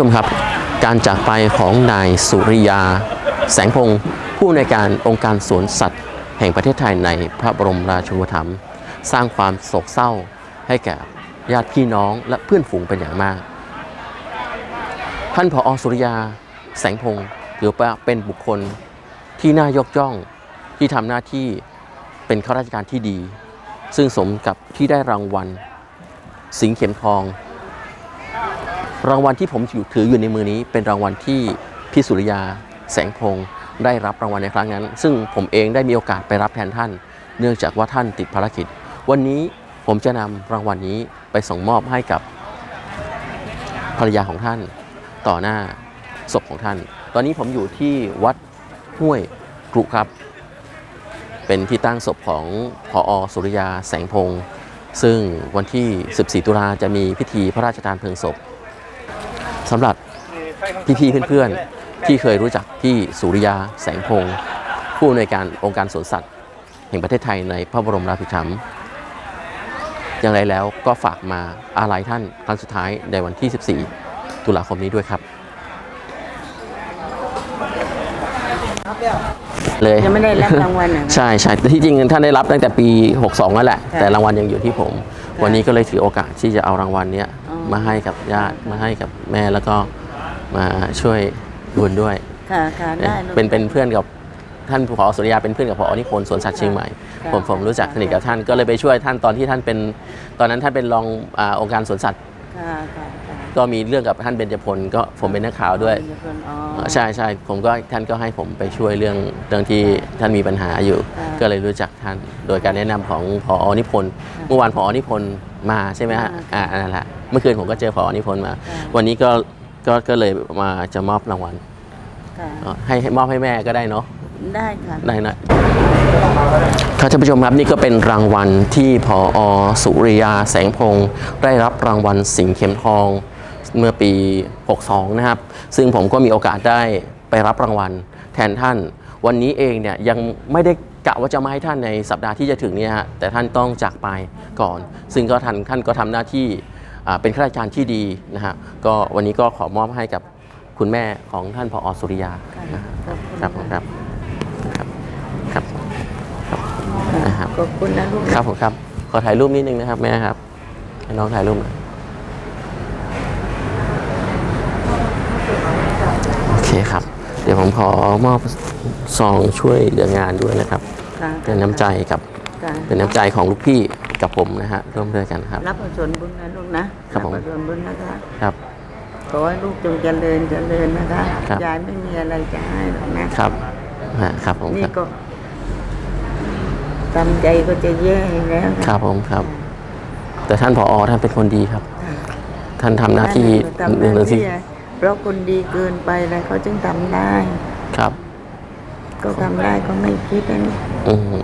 ชมครับ การจากไปของนายสุริยา แสงพงศ์ผู้ในการองค์การสวนสัตว์ แห่งประเทศไทยในพระบรมราชูปถัมภ์สร้างความโศกเศร้าให้แก่ญาติพี่น้องและเพื่อนฝูงเป็นอย่างมาก ท่านผอสุริยา แสงพงศ์ถือว่าเป็นบุคคลที่น่ายกย่องที่ทำหน้าที่เป็นข้าราชการที่ดี ซึ่งสมกับที่ได้รางวัล สิงเข็มทอง รางวัลที่ผมถืออยู่ในมือนี้ เป็นรางวัลที่พี่สุริยา แสงพงศ์ได้รับรางวัลในครั้งนั้น ซึ่งผมเองได้มีโอกาสไปรับแทนท่าน เนื่องจากว่าท่านติดภารกิจ วันนี้ผมจะนำรางวัลนี้ไปส่งมอบให้กับภรรยาของท่าน ต่อหน้าศพของท่าน ตอนนี้ผมอยู่ที่วัดห้วยกรุครับ เป็นที่ตั้งศพของพอสุริยาแสงพงศ์ซึ่งวันที่ 14 ตุลาจะมีพิธีพระราชทานเพลิงศพ สำหรับพี่ๆเพื่อนๆ ที่เคยรู้จักพี่สุริยาแสงพงศ์ผู้อำนวยการองค์การสวนสัตว์ แห่งประเทศไทยในพระบรมราชูปถัมภ์อย่างไรแล้วก็ฝากมาอาลัยท่านครั้งสุดท้ายในวันที่ 14 ตุลาคมนี้ด้วยครับ เลยยังไม่ได้รับรางวัลเหรอคะใช่ใช่แต่ที่จริงท่านได้รับตั้งแต่ปี 62นั่นแหละค่ะแต่รางวัลยังอยู่ที่ผมค่ะวันนี้ก็เลยถือโอกาสที่จะเอารางวัลเนี้ยอ๋อ มาให้กับญาติมาให้กับแม่แล้วก็มาช่วยบุญด้วยค่ะค่ะได้ลูก เป็นเป็นเพื่อนกับท่านผอสุริยาเป็นเพื่อนกับผอนิพนธ์สวนสัตว์เชียงใหม่ ค่ะผมผมรู้จักสนิทกับท่านก็เลยไปช่วยท่านตอนที่ท่านเป็นตอนนั้นท่านเป็นรองอาองค์การสวนสัตว์ ค่ะค่ะค่ะก็มีเรื่องกับท่านเบญจพลก็ผมเป็นนักข่าวด้วยมีคนอ๋ออ่าใช่ใช่ผมก็ท่านก็ให้ผมไปช่วยเรื่องเรื่องที่ท่านมีปัญหาอยู่ ค่ะก็เลยรู้จักท่านโดยการแนะนำของพอนิพนธ์ค่ะเมื่อวานพอนิพนธ์ มาใช่ไหมฮะค่ะอ่านั่นแหละเมื่อคืนผมก็เจอพอนิพนธ์มาค่ะวันนี้ก็ก็ก็เลยมาจะมอบรางวัลค่ะอ่าให้ให้มอบให้แม่ก็ได้เนาะได้ค่ะได้นะครับท่านผู้ชมครับนี่ก็เป็นรางวัลที่พอสุริยาแสงพงศ์ได้รับรางวัลสิงห์เข็มทองเมื่อปี 62 นะครับ ซึ่งผมก็มีโอกาสได้ไปรับรางวัลแทนท่าน วันนี้เองเนี่ยยังไม่ได้ กะว่าจะมาให้ท่านในสัปดาห์ที่จะถึงเนี่ยฮะแต่ท่านต้องจากไปก่อน ซึ่งก็ท่านท่านก็ทำหน้าที่อ่าเป็นข้าราชการที่ดีนะฮะก็วันนี้ก็ขอมอบให้กับคุณแม่ของท่านพอสุริยาค่ะนะฮะขอบคุณครับผมครับครับครับครับนะครับขอบคุณนะลูกนะครับผมครับ ขอถ่ายรูปนิดนึงนะครับแม่ครับให้น้องถ่ายรูปหน่อยโอเคครับ เดี๋ยวผมขอมอบซองช่วยเหลืองานด้วยนะครับ ค่ะเป็นน้ำใจกับค่ะเป็นน้ำใจของลูกพี่กับผมนะฮะร่วมด้วยกันครับ รับส่วนบุญนะลูกนะครับผมรับส่วนบุญนะคะ ครับ ขอให้ลูกจงเจริญเจริญนะคะ ครับ ยายไม่มีอะไรจะให้หรอกนะครับฮะครับผมนี่ครับก็ทำใจก็จะแย่อยู่แล้วนะ ครับผมครับ แต่ท่านผอท่านเป็นคนดีครับค่ะท่านทำหน้าที่ทำหหนึ่งหน้านึ่งที่ที่อะเพราะคนดีเกินไปแล้วเขาจึงทำได้ ครับ ก็ทำได้ก็ไม่คิดนะอืม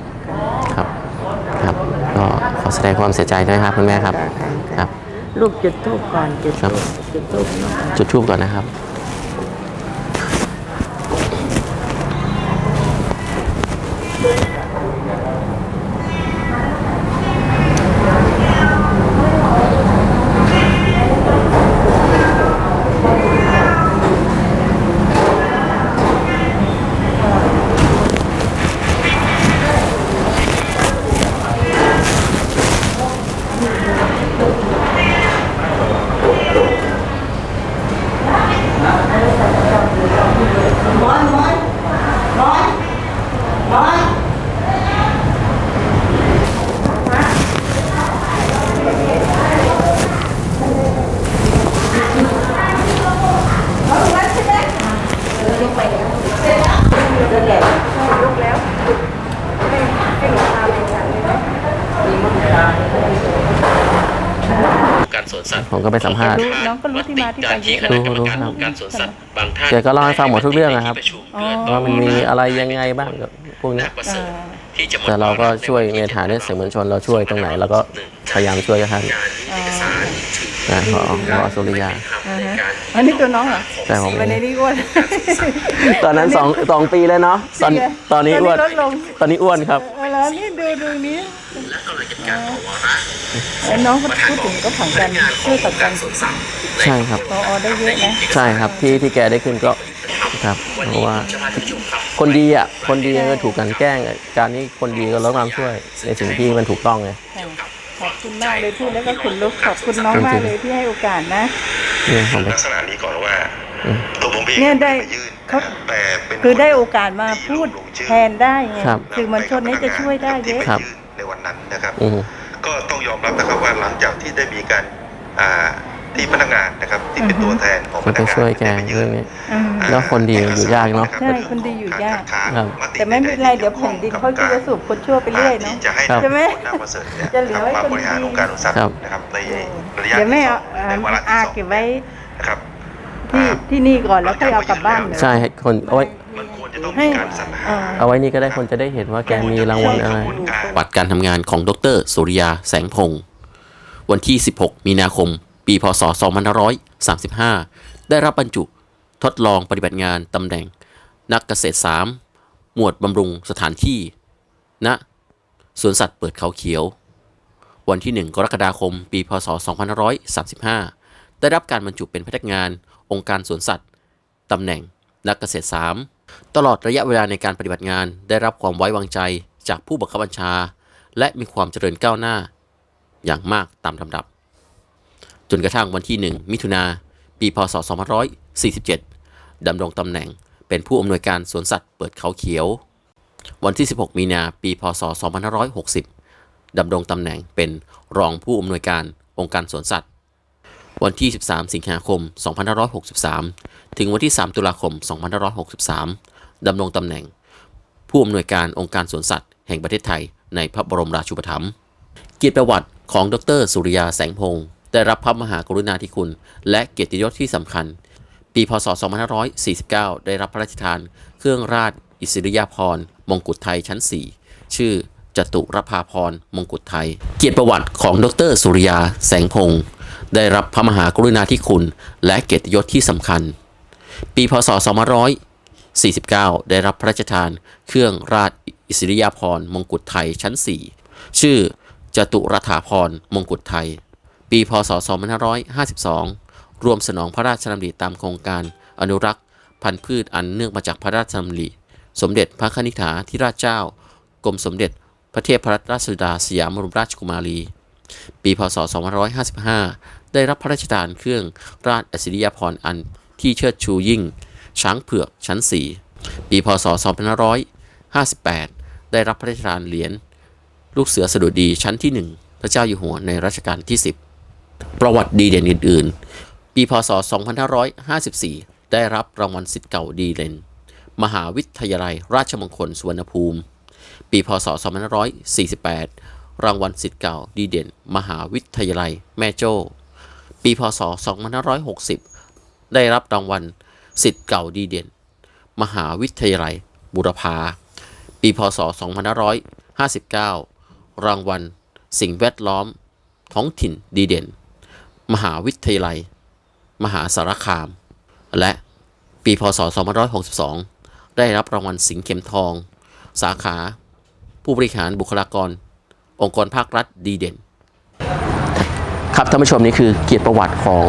ครับ ครับ ก็ขอแสดงความเสียใจด้วยครับคุณแม่ครับ ครับ ลูกจุดทูบก่อนจุดครับธูปจุดทูบเนาะ จุดทูบก่อนนะครับ ก็ไปสัมภาษณ์รู้น้องก็รู้ที่มาที่ไปที่คณะกรรมการองค์การสวนสัตว์บางท่านแกแกก็เล่าให้ฟังหมดทุกเรื่องนะครับอ๋อว่ามันมีอะไรยังไงบ้างกับพวกเนี้ยอ่าแต่เราก็ช่วยในฐานะสื่อมวลชนเราช่วยตรงไหนเราก็พยายามช่วยท่านนะขอขอสุริยาอ่าฮะอันนี้ตัวน้องเหรอใช่ผมวันนี้นี่อ้วนตอนนั้นสองสองปีแล้วเนาะตอนจริงเหรอตอนนี้อ้วนตอนนี้ลดลง ตอนนี้อ้วนครับเวลานี่ดูดูนี้แล้วน้องก็พูดถึงก็ผังกันช่วยตัดกันใช่ครับพอได้เยอะนะใช่ครับที่ที่แกได้ขึ้นก็ครับเพราะว่าคนดีอะคนดีก็ถูกกลันแกล้ง การนี้คนดีก็รับความช่วยในสิ่งที่มันถูกต้องไงค่ะขอบคุณมากเลยพูดแล้วก็ขนลุกขอบคุณน้องมากเลยที่ให้โอกาสนะนี่ผมลักษณะนี้ก่อนว่าอืมตัวผมเองเนี่ยได้ม่ยื่นเขาแต่เป็นคือได้โอกาสมาพูดแทนได้ไงครับสื่อมวลชนนี้จะช่วยได้เยอะครับยื่น ในวันนั้นนะครับอืมก็ต้องยอมรับนะครับว่าหลังจากที่ได้มีการอ่าที่พนักงานนะครับที่เป็นอือฮึตัวแทนของพก็นัไปกงานช่วยแกได้ไปยื่เรื่อนงนี้อืมอ่าแล้วคนดีอยู่ยากเนอะใช่คนดีอยู่ยากการครับคัดค้านแต่ไม่เป็นไรเดี๋ยวแผ่นดินเขาจะสูบคนชั่วไปเรื่อยเนาะที่จะให้ครับใช่ไหมนายประเสริฐเนี่ยจะเหลือไว้มาคนบริหารดีองค์การอุตสาหกรครัรบมนะครับในระยะเดี๋ยวแม่ที่สเอาองในวาระอาที่สองเก็บไว้นะครับที่ที่นี่ก่อนแล้วค่อยเอากลับบ้านเลยใช่ให้คนเอาไว้ ให้มีการสรรหาเอ่อ เอาไว้นี่ก็ได้คนจะได้เห็นว่าแกมีรางวัลอะไรวัดการทำงานของดรสุริยาแสงพงศ์วันที่ 16 มีนาคม ปีพศ 2535 ได้รับบรรจุทดลองปฏิบัติงานตำแหน่ง นักเกษตร 3 หมวดบำรุงสถานที่ ณสวนสัตว์เปิดเขาเขียว วันที่ 1 กรกฎาคม ปี พศ 2535 ได้รับการบรรจุเป็นพนักงานองค์การสวนสัตว์ตำแหน่งนักเกษตร 3 ตลอดระยะเวลาในการปฏิบัติงานได้รับความไว้วางใจจากผู้บังคับบัญชา และมีความเจริญก้าวหน้า อย่างมากตามลำดับ จนกระทั่งวันที่ 1 มิถุนาปีพศ 2547 ดำรงตำแหน่งเป็นผู้อำนวยการสวนสัตว์เปิดเขาเขียว วันที่ 16 มีนาปีพศ 2560 ดำรงตำแหน่งเป็นรองผู้อำนวยการองค์การสวนสัตว์ วันที่ 13 สิงหาคม 2563 ถึงวันที่ 3 ตุลาคม 2563 ดำรงตำแหน่ง ผู้อำนวยการองค์การสวนสัตว์ แห่งประเทศไทย ในพระบรมราชูปถัมภ์เกียรติประวัติของดร สุริยาแสงพงศ์ได้รับพระมหากรุณาธิคุณ และเกียรติยศที่สำคัญ ปีพศ 2549 ได้รับพระราชทาน เครื่องราชอิสริยาภรณ์มงกุฎไทยชั้น 4 ชื่อจตุรภาพรมงกุฎไทย เกียรติประวัติของดร สุริยาแสงพงศ์ ได้รับพระมหากรุณาธิคุณ และเกียรติยศที่สำคัญ ปีพศ 2549 ได้รับพระราชทานเครื่องราชอิสริยาภรณ์มงกุฎไทยชั้น 4 ชื่อจตุรถาพรณ์มงกุฎไทย ปีพศ 2552 รวมสนองพระราชดำริตามโครงการอนุรักษ์ พันธุ์พืชอันเนื่องมาจากพระราชดำริ สมเด็จพระคณิษฐาธิราชเจ้า กรมสมเด็จพระเทพรัตนราชสุดาสยามบรมราชกุมารี ปีพศ 2555 ได้รับพระราชทานเครื่องราชอิสริยาภรณ์อันที่เชิดชูยิ่ง ช้างเผือกชั้น 4 ปีพศ 2558 ได้รับพระราชทานเหรียญลูกเสือสดุดีชั้นที่ 1 พระเจ้าอยู่หัวในรัชกาลที่ 10 ประวัติดีเด่นอื่น ๆ ปีพศ 2554 ได้รับรางวัลสิทธิ์เก่าดีเด่นมหาวิทยาลัยราชมงคลสุวรรณภูมิ ปีพศ 2548 รางวัลสิทธิ์เก่าดีเด่น มหาวิทยาลัย แม่โจ้ ปีพศ 2560 ได้รับรางวัลสิทธิ์เก่าดีเด่น มหาวิทยาลัย บุรพา ปีพศ 2559 รางวัล สิ่งแวดล้อม ท้องถิ่นดีเด่น มหาวิทยาลัย มหาสารคาม และปีพศ 2562 ได้รับรางวัลสิงห์เข็มทอง สาขา ผู้บริหารบุคลากร องค์กรภาครัฐดีเด่น ครับท่านผู้ชมนี่คือเกียรติประวัติของ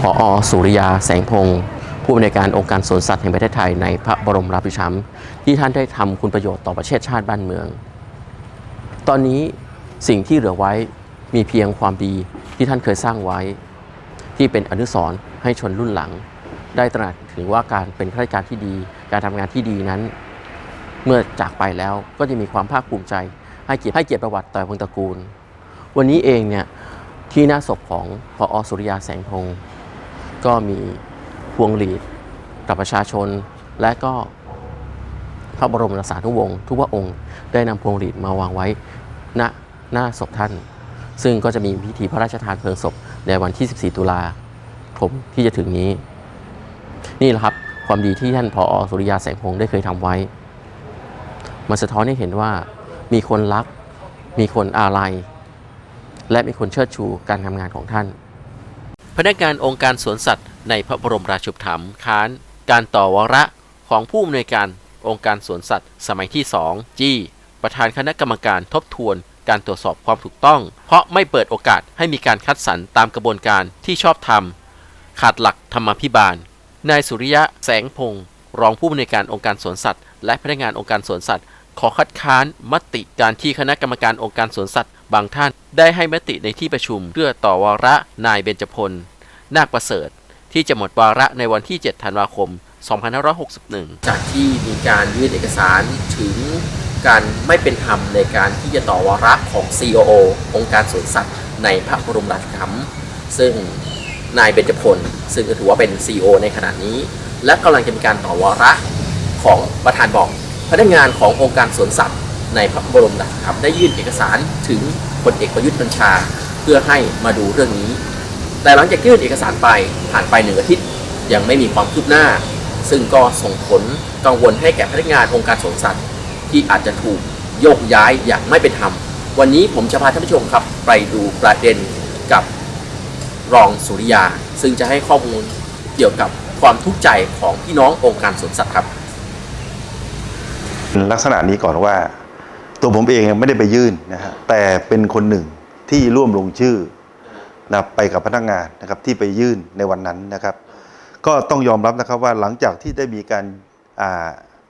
พออสุริยาแสงพงศ์ผู้อำนวยการองค์การสวนสัตว์แห่งประเทศไทยในพระบรมราชูปถัมที่ท่านได้ทำคุณประโยชน์ต่อประเทศชาติบ้านเมือง ตอนนี้สิ่งที่เหลือไว้มีเพียงความดีที่ท่านเคยสร้างไว้ ที่เป็นอนุสรณ์ให้ชนรุ่นหลัง ได้ตระหนักถึงว่าการเป็นข้าราชการที่ดี การทำงานที่ดีนั้น เมื่อจากไปแล้วก็จะมีความภาคภูมิใจ ให้เกียรติให้เกียรติประวัติต่อวงตระกูล วันนี้เองเนี่ยที่หน้าศพของพออสุริยาแสงพงศ์ก็มีพวงหลีดกับประชาชน และก็พระบรมราชานุวงศ์ทุกพระองค์ได้นำพวงหลีดมาวางไว้ณหน้าศพท่าน ซึ่งก็จะมีพิธีพระราชทานเพลิงศพในวันที่ 14 ตุลาคมที่จะถึงนี้ นี่แหละครับความดีที่ท่านพออสุริยาแสงพงศ์ได้เคยทำไว้ มันสะท้อนให้เห็นว่า มีคนรัก มีคนอาลัย และมีคนเชิดชูการทำงานของท่าน พนักงานองค์การสวนสัตว์ในพระบรมราชูปถัมภ์ค้าน การต่อวาระของผู้อำนวยการองค์การสวนสัตว์ สมัยที่2จี้ประธานคณะกรรมการทบทวนการตรวจสอบความถูกต้อง เพราะไม่เปิดโอกาสให้มีการคัดสรรตามกระบวนการที่ชอบธรรม ขาดหลักธรรมาภิบาล นายสุริยะแสงพงศ์รองผู้อำนวยการองค์การสวนสัตว์ และพนักงานองค์การสวนสัตว์ ขอคัดค้านมติการที่คณะกรรมการองค์การสวนสัตว์ บางท่านได้ให้มติในที่ประชุม เพื่อต่อวาระนายเบญจพล นาคประเสริฐ ที่จะหมดวาระในวันที่ 7 ธันวาคม 2561 จากที่มีการยื่นเอกสารถึงการไม่เป็นธรรมในการที่จะต่อวาระของ COO องค์การสวนสัตว์ในพระบรมราชวังซึ่งนายเบญจพล ซึ่งก็ถือว่าเป็น CEO ในขณะนี้ และกำลังจะมีการต่อวาระของประธานบอก พนักงานขององค์การสวนสัตว์ในพระบรมราชวังได้ยื่นเอกสารถึงพลเอกประยุทธ์บัญชา เพื่อให้มาดูเรื่องนี้ แต่หลังจากยื่นเอกสารไปผ่านไปหนึ่งอาทิตย์ยังไม่มีความคืบหน้า ซึ่งก็ส่งผลกังวลให้แก่พนักงานองค์การสวนสัตว์ ที่อาจจะถูกโยกย้ายอย่างไม่เป็นธรรม วันนี้ผมจะพาท่านผู้ชมครับ ไปดูประเด็นกับรองสุริยา ซึ่งจะให้ข้อมูลเกี่ยวกับความทุกข์ใจของพี่น้ององค์การสวนสัตว์ครับ ลักษณะนี้ก่อนว่า ตัวผมเองไม่ได้ไปยื่นนะฮะแต่เป็นคนหนึ่งที่ร่วมลงชื่อนะไปกับพนักงานนะครับที่ไปยื่นในวันนั้นนะครับ ก็ต้องยอมรับนะครับว่าหลังจากที่ได้มีการ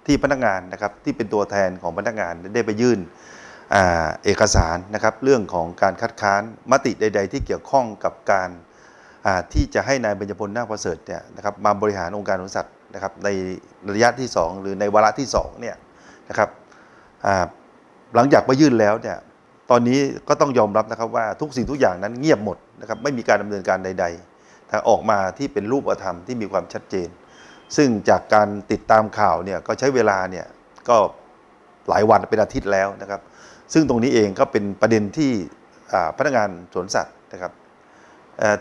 ที่พนักงานนะครับที่เป็นตัวแทนของพนักงานได้ไปยื่นอเอกสารนะครับเรื่องของการคัดค้านมติใด ๆ ที่เกี่ยวข้องกับการที่จะให้นายเบญจพลนาคประเสริฐเนี่ยนะครับมาบริหารองค์การสวนสัตว์นะครับในระยะที่ 2 หรือในวาระที่2เนี่ย นะครับหลังจากไปยื่นแล้วเนี่ยตอนนี้ก็ต้องยอมรับนะครับว่าทุกสิ่งทุกอย่างนั้นเงียบหมดนะครับไม่มีการดำเนินการใดๆทาออกมาที่เป็นรูปธรรมที่มีความชัดเจน ซึ่งจากการติดตามข่าวเนี่ยก็ใช้เวลาเนี่ยก็หลายวันเป็นอาทิตย์แล้วนะครับ ซึ่งตรงนี้เองก็เป็นประเด็นที่พนักงานสวนสัตว์นะครับ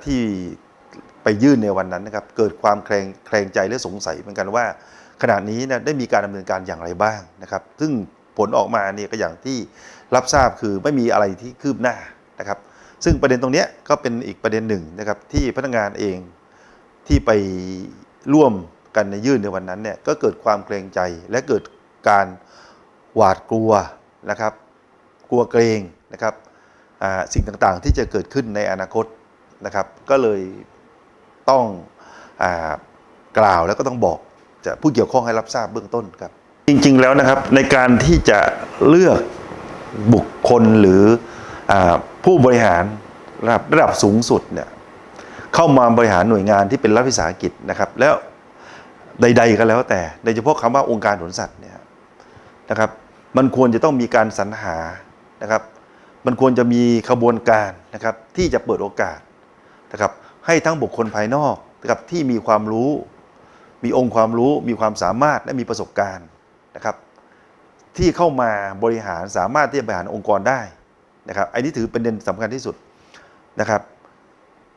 ที่ไปยื่นในวันนั้นนะครับ เกิดความแคลงแคลงใจและสงสัยเหมือนกันว่า ขณะนี้นะได้มีการดำเนินการอย่างไรบ้างนะครับ ซึ่งผลออกมาเนี่ยก็อย่างที่รับทราบคือไม่มีอะไรที่คืบหน้านะครับ ซึ่งประเด็นตรงนี้ก็เป็นอีกประเด็นหนึ่งนะครับที่พนักงานเองที่ไปร่วมกันในยื่นในวันนั้นเนี่ยก็เกิดความเกรงใจและเกิดการหวาดกลัวนะครับ กลัวเกรงนะครับอ่าสิ่งต่างๆที่จะเกิดขึ้นในอนาคตนะครับ ก็เลยต้องอกล่าวแล้วก็ต้องบอก จะผู้เกี่ยวข้องให้รับทราบเบื้องต้นครับ จริงๆแล้วนะครับในการที่จะเลือกบุคคลหรืออผู้บริหารระดับระดับสูงสุดเนี่ยเข้ามาบริหารหน่วยงานที่เป็นรัฐวิสาหกิจนะครับ แล้วใด ๆก็แล้วแต่โดยเฉพาะคำว่าองค์การสวนสัตว์เนี่ยนะครับ มันควรจะต้องมีการสรรหานะครับ มันควรจะมีขบวนการนะครับที่จะเปิดโอกาสนะครับให้ทั้งบุคคลภายนอกนะครับที่มีความรู้ มีองค์ความรู้มีความสามารถและมีประสบการณ์นะครับ ที่เข้ามาบริหารสามารถที่จะบริหารองค์กรได้นะครับไอันนี้ถือเป็นประเด็นสำคัญที่สุดนะครับ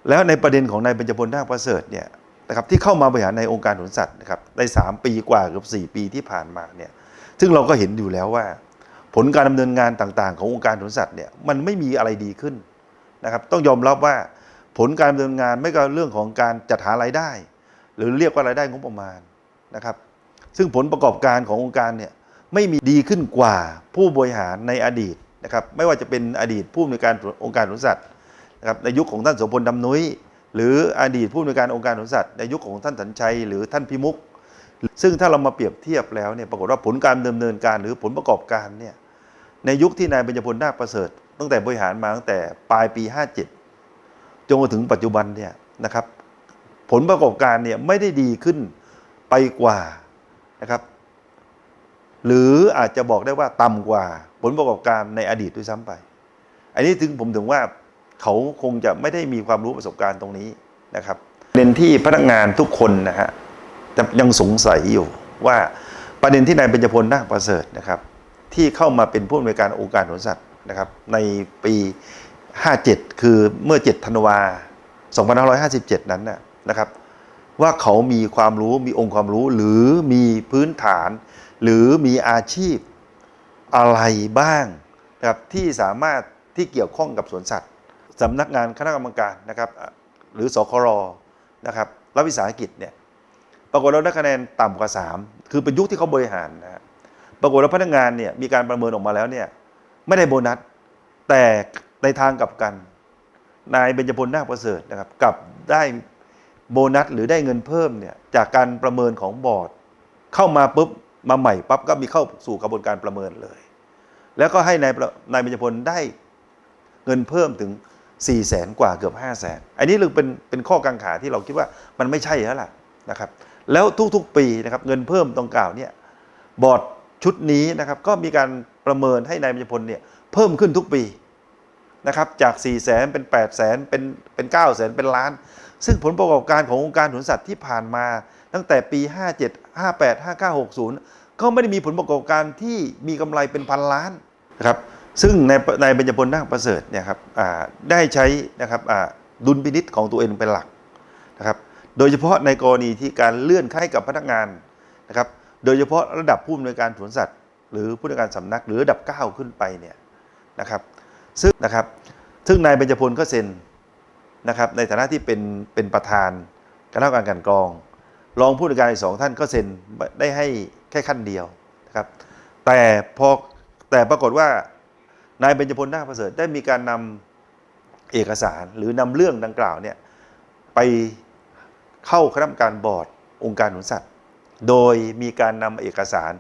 แล้วในประเด็นของนายเบญจพลนาคประเสริฐเนี่ยนะครับที่เข้ามาบริหารในองค์การสวนสัตว์นะครับได้3ปีกว่าเกือบ4 ปีที่ผ่านมาเนี่ยซึ่งเราก็เห็นอยู่แล้วว่า ผลการดำเนินงานต่างๆ ขององค์การสวนสัตว์เนี่ยมันไม่มีอะไรดีขึ้นนะครับ ต้องยอมรับว่าผลการดำเนินงานไม่ก็เรื่องของการจัดหารายได้ หรือเรียกว่ารายได้งบประมาณนะครับซึ่งผลประกอบการขององค์การเนี่ยไม่มีดีขึ้นกว่าผู้บริหารในอดีตนะครับไม่ว่าจะเป็นอดีตผู้อำนวยการองค์การสวนสัตว์นะครับในยุคของท่านโสพลดำนุ้ยหรืออดีตผู้อำนวยการองค์การสวนสัตว์ในยุคของท่านสัญชัยหรือท่านพิมุก ซึ่งถ้าเรามาเปรียบเทียบแล้วเนี่ยปรากฏว่าผลการดำเนินการหรือผลประกอบการเนี่ยในยุคที่นายเบญจพลนาคประเสริฐ ตั้งแต่บริหารมาตั้งแต่ปลายปี 57 จนมาถึงปัจจุบันเนี่ยนะครับ ผลประกอบการเนี่ยไม่ได้ดีขึ้นไปกว่านะครับ หรืออาจจะบอกได้ว่าต่ำกว่าผลประกอบการในอดีตด้วยซ้ำไป อันนี้ถึงผมถึงว่าเขาคงจะไม่ได้มีความรู้ประสบการณ์ตรงนี้นะครับประเด็นที่พนักงานทุกคนนะฮะจะยังสงสัยอยู่ว่าประเด็นที่นายเบญจพลนาคประเสริฐนะครับ ที่เข้ามาเป็นผู้อำนวยการองค์การสวนสัตว์นะครับ ในปี 57 คือเมื่อ 7 ธันวา 2557 นั้นนะ นะครับ ว่าเขามีความรู้มีองค์ความรู้ หรือมีพื้นฐาน หรือมีอาชีพอะไรบ้างนะครับที่สามารถที่เกี่ยวข้องกับสวนสัตว์สำนักงานคณะกรรมการนะครับ หรือสครนะครับรัฐวิสาหกิจเนี่ยปรากฏเราได้คะแนนต่ำกว่า 3 คือเป็นยุคที่เขาบริหารนะฮะปรากฏว่าพนักงานเนี่ยมีการประเมินออกมาแล้วเนี่ยไม่ได้โบนัส แต่ในทางกลับกัน นายเบญจพลนาคประเสริฐนะครับกลับได้ โบนัสหรือได้เงินเพิ่มเนี่ยจากการประเมินของบอร์ด เข้ามาปุ๊บมาใหม่ปั๊บก็มีเข้าสู่กระบวนการประเมินเลย แล้วก็ให้นายนายเบญจพลได้เงินเพิ่มถึง4 0 0แสนกว่าเกือบ5 0 0แสนอันนี้เลยเป็นเป็นข้อกังขาที่เราคิดว่ามันไม่ใช่แล้วล่ะนะครับ แล้วทุกๆปีนะครับเงินเพิ่มตรงกล่าวเนี่ยบอร์ดชุดนี้นะครับก็มีการประเมินให้นายเบญจพลเนี่ยเพิ่มขึ้นทุกปีนะครับจาก4 0 0แสนเป็น8 0 0แสนเป็นเป็น9 0 0แสนเป็นล้าน ซึ่งผลประกอบการขององค์การสวนสัตว์ที่ผ่านมา ตั้งแต่ปี 57 58 59 60 ก็ไม่ได้มีผลประกอบการที่มีกำไรเป็นพันล้านนะครับซึ่งในในเบญจพลนาคประเสริฐเนี่ยครับได้ใช้นะครับดุลพินิษของตัวเองเป็นหลักนะครับโดยเฉพาะในกรณีที่การเลื่อนให้กับพนักงานนะครับโดยเฉพาะระดับผู้อำนวยการสวนสัตว์ หรือผู้อำนวยการสำนักหรือระดับ 9 ขึ้นไปเนี่ยนะครับซึ่งนะครับซึ่งนายเบญจพลก็เซ็น นะครับในฐานะที่เป็นเป็นประธานคณะกรรมการกันกรอง รองผู้ในวยการอีกสองท่านก็เซ็นได้ให้แค่ขั้นเดียวนะครับแต่พอแต่ปรากฏว่านายเบญจพลนาคประเสริฐได้มีการนำเอกสารหรือนำเรื่องดังกล่าวเนี่ยไปเข้าคณะกรรมการบอร์ดองค์การหนุนสัตว์ โดยมีการนำเอกสาร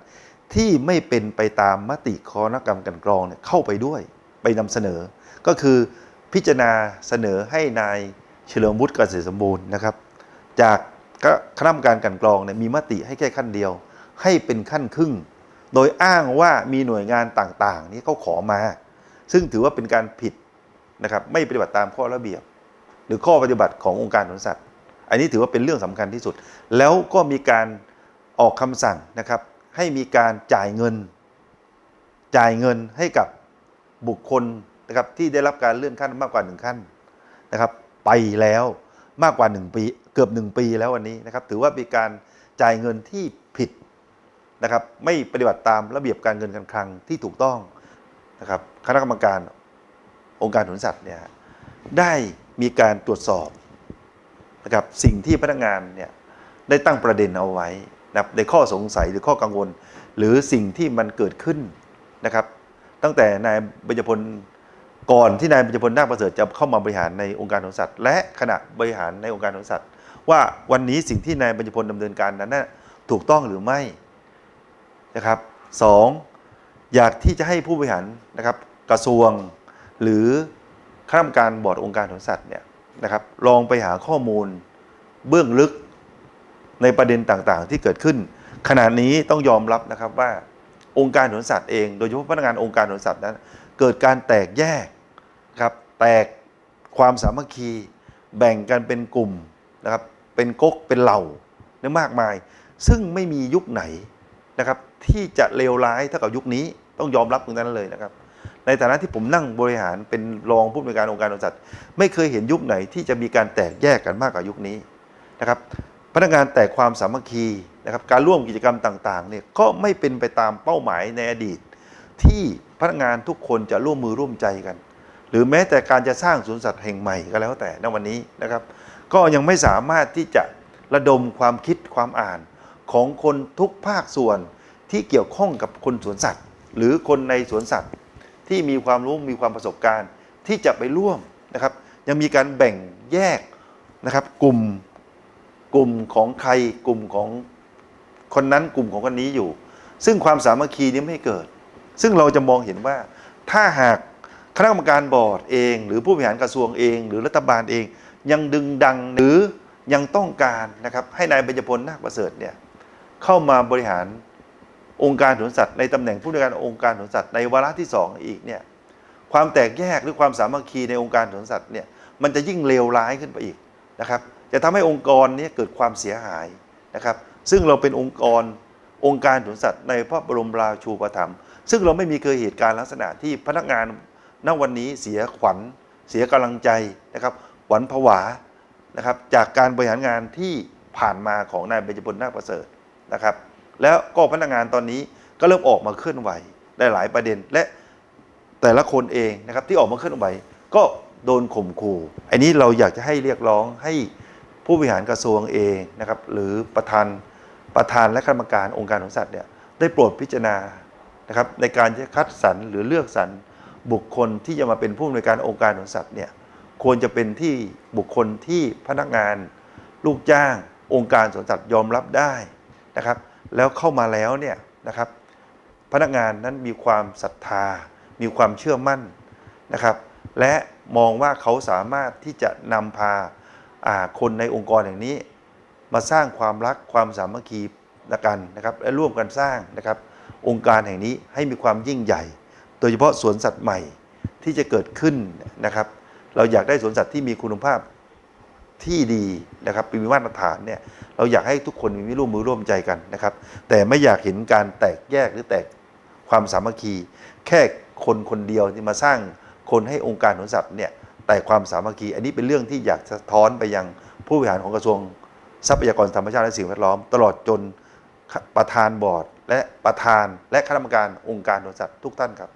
ที่ไม่เป็นไปตามมติคณะกรรมการกรองเนี่ยเข้าไปด้วยไปนำเสนอ ก็คือ พิจารณาเสนอให้นายเฉลิมวุฒิเกษตรสมบูรณ์นะครับ จากคณะกรรมการกันกรองเนี่ยมีมติให้แค่ขั้นเดียว ให้เป็นขั้นครึ่ง โดยอ้างว่ามีหน่วยงานต่างๆนี้เขาขอมา ซึ่งถือว่าเป็นการผิดนะครับไม่ปฏิบัติตามข้อระเบียบ หรือข้อปฏิบัติขององค์การสวนสัตว์ อันนี้ถือว่าเป็นเรื่องสำคัญที่สุด แล้วก็มีการออกคำสั่งนะครับ ให้มีการจ่ายเงิน จ่ายเงินให้กับบุคคล นะครับที่ได้รับการเลื่อนขั้นมากกว่าหนึ่งขั้นนะครับ ไปแล้วมากกว่า 1 ปี เกือบ 1 ปีแล้ววันนี้นะครับ ถือว่าเป็นการจ่ายเงินที่ผิดนะครับ ไม่ปฏิบัติตามระเบียบการเงินการคลังที่ถูกต้องนะครับ คณะกรรมการองค์การสวนสัตว์เนี่ยได้มีการตรวจสอบนะครับสิ่งที่พนักงานเนี่ยได้ตั้งประเด็นเอาไว้นะครับในข้อสงสัยหรือข้อกังวล หรือสิ่งที่มันเกิดขึ้นนะครับ ตั้งแต่นายเบญพล ก่อนที่นายเบญจพลนาคประเสริฐจะเข้ามาบริหารในองค์การสวนสัตว์ และขณะบริหารในองค์การสวนสัตว์ ว่าวันนี้สิ่งที่นายเบญจพลดำเนินการนั้นนะถูกต้องหรือไม่นะครับสองอยากที่จะให้ผู้บริหารนะครับกระทรวงหรือข้ามการบอร์ดองค์การสวนสัตว์เนี่ยนะครับลองไปหาข้อมูลเบื้องลึกในประเด็นต่างๆ ที่เกิดขึ้น ขณะนี้ต้องยอมรับนะครับว่าองค์การสวนสัตว์เองโดยเฉพาะพนักงานองค์การสวนสัตว์นั้น เกิดการแตกแยก ครับแตกความสามัคคีแบ่งกันเป็นกลุ่มนะครับเป็นก๊กเป็นเหล่าได้มากมาย ซึ่งไม่มียุคไหนนะครับที่จะเลวร้ายเท่ากับยุคนี้ต้องยอมรับตรงนั้นเลยนะครับ ในฐานะที่ผมนั่งบริหารเป็นรองผู้อำนวยการองค์การสวนสัตว์ไม่เคยเห็นยุคไหนที่จะมีการแตกแยกกันมากกว่ายุคนี้นะครับพนักงานแตกความสามัคคีนะครับการร่วมกิจกรรมต่างๆเนี่ยก็ไม่เป็นไปตามเป้าหมายในอดีต ที่พนักงานทุกคนจะร่วมมือร่วมใจกัน หรือแม้แต่การจะสร้างสวนสัตว์แห่งใหม่ก็แล้วแต่ในวันนี้นะครับ ก็ยังไม่สามารถที่จะระดมความคิดความอ่านของคนทุกภาคส่วนที่เกี่ยวข้องกับคนสวนสัตว์ หรือคนในสวนสัตว์ ที่มีความรู้มีความประสบการณ์ที่จะไปร่วมนะครับ ยังมีการแบ่งแยกนะครับกลุ่มกลุ่มของใครกลุ่มของคนนั้นกลุ่มของคนนี้อยู่ ซึ่งความสามัคคีนี้ไม่เกิด ซึ่งเราจะมองเห็นว่าถ้าหาก คณะกรรมการบอร์ดเอง หรือผู้บริหารกระทรวงเอง หรือรัฐบาลเอง ยังดึงดังหรือยังต้องการนะครับให้นายเบญจพลนาคประเสริฐเนี่ยเข้ามาบริหารองค์การสวนสัตว์ในตำแหน่งผู้บริการองค์การสวนสัตว์ในวาระที่สองอีกเนี่ยความแตกแยกหรือความสามัคคีในองค์การสวนสัตว์เนี่ยมันจะยิ่งเลวร้ายขึ้นไปอีกนะครับจะทำให้องค์กรนี้เกิดความเสียหายนะครับซึ่งเราเป็นองค์กรองค์การสวนสัตว์ในพระบรมราชูปถัมภ์ซึ่งเราไม่มีเคยเหตุการณ์ลักษณะที่พนักงาน ณวันนี้เสียขวัญเสียกำลังใจนะครับหวันผวานะครับจากการบริหารงานที่ผ่านมาของนายเบญจพลนาคประเสริฐนะครับ แล้วก็พนักงานตอนนี้ก็เริ่มออกมาเคลื่อนไหวได้หลายประเด็นและแต่ละคนเองนะครับที่ออกมาเคลื่อนไหว ก็โดนข่มขู่อันนี้เราอยากจะให้เรียกร้องให้ผู้บริหารกระทรวงเองนะครับหรือประธานประธานและคณะกรรมการองค์การสวนสัตว์เนี่ยได้โปรดพิจารณานะครับในการจะคัดสรรหรือเลือกสรร บุคคลที่จะมาเป็นผู้อำนวยการองค์การสวนสัตว์เนี่ยควรจะเป็นที่บุคคลที่พนักงาน ลูกจ้างองค์การสวนสัตว์ยอมรับได้นะครับ แล้วเข้ามาแล้วเนี่ยนะครับ พนักงานนั้นมีความศรัทธา มีความเชื่อมั่นนะครับ และมองว่าเขาสามารถที่จะนำพาาคนในองค์กรอย่างนี้ มาสร้างความรักความสามัคคีกันนะครับและร่วมกันสร้างนะครับ องค์การแห่งนี้ให้มีความยิ่งใหญ่ โดยเฉพาะสวนสัตว์ใหม่ที่จะเกิดขึ้นนะครับ เราอยากได้สวนสัตว์ที่มีคุณภาพที่ดีนะครับมีมาตรฐานเนี่ยเราอยากให้ทุกคนมีร่วมมือร่วมใจกันนะครับ แต่ไม่อยากเห็นการแตกแยกหรือแตกความสามัคคี แค่คนคนเดียวที่มาสร้างคนให้องค์การสวนสัตว์เนี่ยแต่ความสามัคคี อันนี้เป็นเรื่องที่อยากสะท้อนไปยังผู้บริหารของกระทรวงทรัพยากรธรรมชาติและสิ่งแวดล้อม ตลอดจนประธานบอร์ด และประธานและคณะกรรมการองค์การสวนสัตว์ทุกท่านครับ